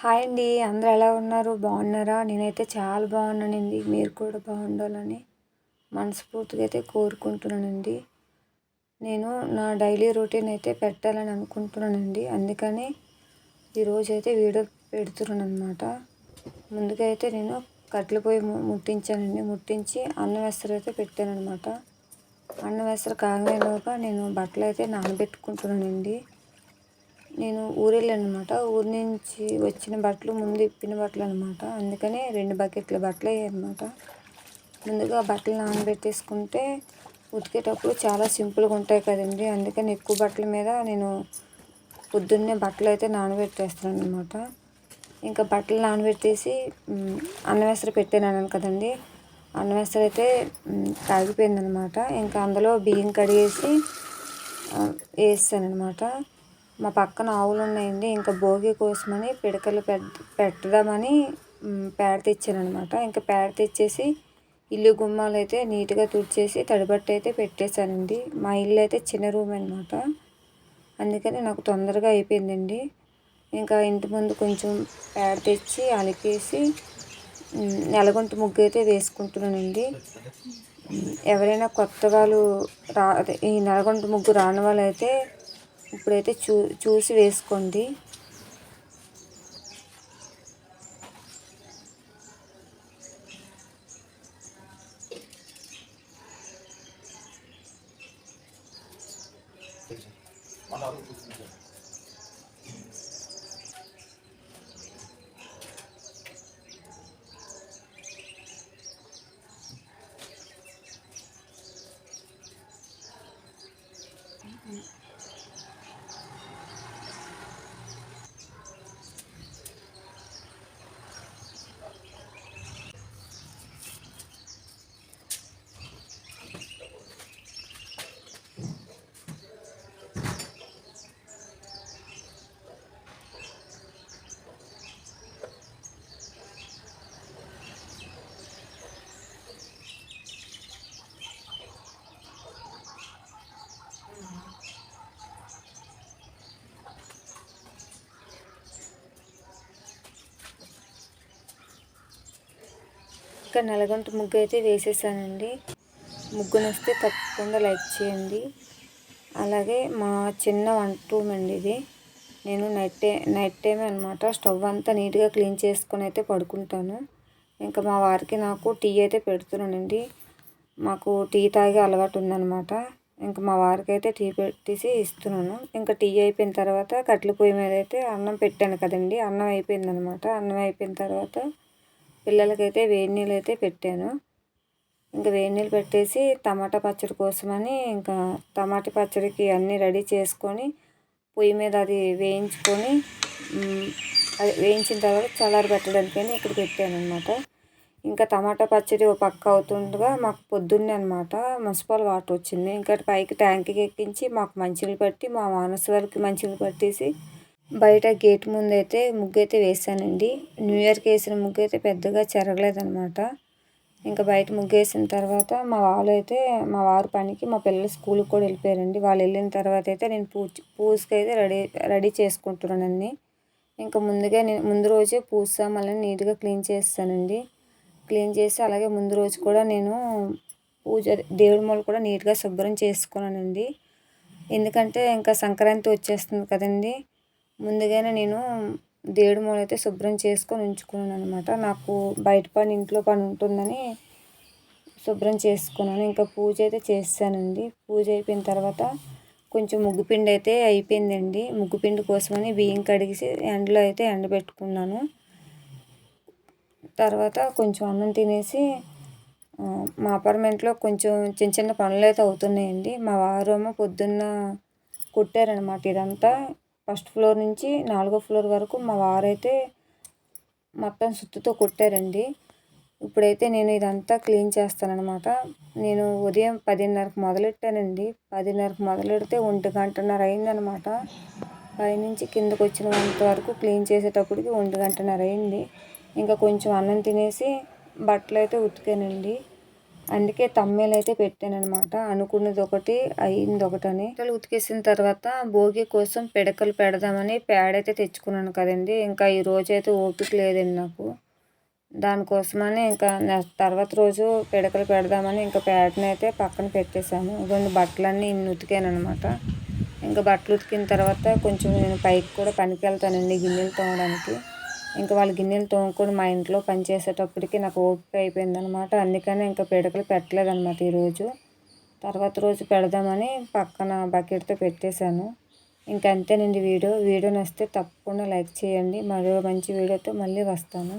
Hi అండి అందరు ఎలా ఉన్నారు? బాగున్నారా? నేనైతే చాలా బాగున్నానండి. మీరు కూడా బాగుండాలని మనస్ఫూర్తిగా అయితే కోరుకుంటున్నానండి. నేను నా డైలీ రొటీన్ అయితే పెట్టాలని అనుకుంటున్నానండి. అందుకని ఈరోజు అయితే వీడియో పెడుతున్నాను అనమాట ముందుగా అయితే నేను కట్లు పొయ్యి ముట్టించానండి. ముట్టించి అన్నం వేస్తారు అయితే పెట్టాను అనమాట అన్నం వేస్తారు కాగనేలోగా నేను బట్టలు అయితే నానబెట్టుకుంటున్నానండి. నేను ఊరెళ్ళాను అనమాట ఊరి నుంచి వచ్చిన బట్టలు ముందు ఇప్పిన బట్టలు అనమాట. అందుకనే రెండు బకెట్ల బట్టలు అనమాట. ముందుగా బట్టలు నానబెట్టేసుకుంటే ఉతికేటప్పుడు చాలా సింపుల్గా ఉంటాయి కదండి. అందుకని ఎక్కువ బట్టల మీద నేను పొద్దున్నే బట్టలు అయితే నానబెట్టేస్తాను అనమాట. ఇంకా బట్టలు నానబెట్టేసి అన్నవేసర పెట్టాను కదండి. అన్నవేసర అయితే కాగిపోయిందనమాట. ఇంకా అందులో బియ్యం కడిగేసి వేస్తాను అనమాట మా పక్కన ఆవులు ఉన్నాయండి ఇంకా భోగి కోసమని పిడకలు పెట్టదామని పేడ తెచ్చాను అనమాట ఇంకా పేడ తెచ్చేసి ఇల్లు గుమ్మాలు అయితే నీట్గా తుడిచేసి తడిబట్ట అయితే పెట్టేశానండి మా ఇల్లు అయితే చిన్న రూమ్ అనమాట అందుకని నాకు తొందరగా అయిపోయిందండి. ఇంకా ఇంటి ముందు కొంచెం పేడ తెచ్చి అలికేసి నెలగొంట ముగ్గు అయితే వేసుకుంటున్నానండి. ఎవరైనా కొత్త వాళ్ళు రా ఈ నెలగొంట ముగ్గు రాని వాళ్ళు అయితే ఇప్పుడైతే చూ చూసి వేసుకోండి. ఇక్కడ నల్గొంట ముగ్గు అయితే వేసేసానండి. ముగ్గు నస్తే తప్పకుండా లైక్ చేయండి. అలాగే మా చిన్న వంట రూమ్ అండి ఇది. నేను నైట్ నైట్ టైం అనమాట స్టవ్ అంతా నీట్గా క్లీన్ చేసుకొని అయితే పడుకుంటాను. ఇంకా మా వారికి నాకు టీ అయితే పెడుతున్నానండి. మాకు టీ తాగే అలవాటు ఉందన్నమాట. ఇంకా మా వారికి అయితే టీ పెట్టేసి ఇస్తున్నాను. ఇంకా టీ అయిపోయిన తర్వాత కట్టెల పొయ్యి మీద అయితే అన్నం పెట్టాను కదండి. అన్నం అయిపోయిందనమాట అన్నం అయిపోయిన తర్వాత పిల్లలకైతే వేడి నీళ్ళు అయితే పెట్టాను. ఇంకా వేడి నీళ్ళు పెట్టేసి టమాటా పచ్చడి కోసమని ఇంకా టమాటా పచ్చడికి అన్నీ రెడీ చేసుకొని పొయ్యి మీద అది వేయించుకొని అది వేయించిన తర్వాత చల్లారి పెట్టడానికని ఇక్కడ పెట్టాను అనమాట ఇంకా టమాటా పచ్చడి ఒక పక్క అవుతుండగా మాకు పొద్దున్నే అనమాట మున్సిపల్ వాటర్ వచ్చింది. ఇంకా పైకి ట్యాంక్కి ఎక్కించి మాకు మంచినీళ్ళు పట్టి మా మానసు వారికి మంచినీళ్ళు పట్టేసి బయట గేట్ ముందు అయితే ముగ్గు అయితే వేసానండి న్యూ ఇయర్కి వేసిన ముగ్గు అయితే పెద్దగా చెరగలేదనమాట ఇంకా బయట ముగ్గు వేసిన తర్వాత మా వాళ్ళు అయితే మా వారు పనికి మా పిల్లలు స్కూల్కి కూడా వెళ్ళిపోయారండి. వాళ్ళు వెళ్ళిన తర్వాత అయితే నేను పూజ పూజకి అయితే రెడీ రెడీ చేసుకుంటున్నానండి. ఇంకా ముందుగా నేను ముందు రోజే పూజ సామాన్లను నీట్గా క్లీన్ చేస్తానండి. క్లీన్ చేసి అలాగే ముందు రోజు కూడా నేను పూజ దేవుడి మూల కూడా నీట్గా శుభ్రం చేసుకున్నానండి. ఎందుకంటే ఇంకా సంక్రాంతి వచ్చేస్తుంది కదండి. ముందుగానే నేను దేవుడి మూల అయితే శుభ్రం చేసుకొని ఉంచుకున్నాను అనమాట నాకు బయట పని ఇంట్లో పని ఉంటుందని శుభ్రం చేసుకున్నాను. ఇంకా పూజ అయితే చేస్తానండి. పూజ అయిపోయిన తర్వాత కొంచెం ముగ్గుపిండి అయితే అయిపోయిందండి. ముగ్గుపిండి కోసమని బియ్యం కడిగేసి ఎండలో అయితే ఎండబెట్టుకున్నాను. తర్వాత కొంచెం అన్నం తినేసి మా అపార్ట్మెంట్లో కొంచెం చిన్న చిన్న పనులు అయితే అవుతున్నాయండి. మా వారు పొద్దున్న కుట్టారనమాట ఇదంతా. ఫస్ట్ ఫ్లోర్ నుంచి నాలుగో ఫ్లోర్ వరకు మా వారైతే మొత్తం సుత్తుతో కొట్టారండి. ఇప్పుడైతే నేను ఇదంతా క్లీన్ చేస్తానన్నమాట. నేను ఉదయం పదిన్నరకు మొదలెట్టానండి. పదిన్నరకు మొదలెడితే ఒంటి గంటన్నర అయిందనమాట పైనుంచి కిందకు వచ్చినంత వరకు క్లీన్ చేసేటప్పటికి ఒంటి గంటన్నర అయింది. ఇంకా కొంచెం అన్నం తినేసి బట్టలు అయితే ఉతికానండి. అందుకే తమ్మేలు అయితే పెట్టానమాట అనుకున్నది ఒకటి అయింది ఒకటని. బట్టలు ఉతికేసిన తర్వాత భోగి కోసం పిడకలు పెడదామని పేడైతే అయితే తెచ్చుకున్నాను కదండి. ఇంకా ఈ రోజు అయితే ఓపిక లేదండి నాకు. దానికోసమని ఇంకా తర్వాత రోజు పిడకలు పెడదామని ఇంకా పేడని అయితే పక్కన పెట్టేశాను. రెండు బట్టలన్నీ ఇన్ని ఉతికాను అనమాట ఇంకా బట్టలు ఉతికిన తర్వాత కొంచెం నేను పైకి కూడా పనికి వెళ్తానండి గిన్నెలు తోమడానికి. ఇంకా వాళ్ళ గిన్నెలు తోముకొని మా ఇంట్లో పని చేసేటప్పటికి నాకు ఓపిక అయిపోయింది అనమాట ఇంకా పిడకలు పెట్టలేదన్నమాట ఈరోజు తర్వాత రోజు పెడదామని పక్కన బకెట్తో పెట్టేశాను. ఇంకంతేనండి వీడియో. వీడియో నచ్చితే తప్పకుండా లైక్ చేయండి. మరో మంచి వీడియోతో మళ్ళీ వస్తాను.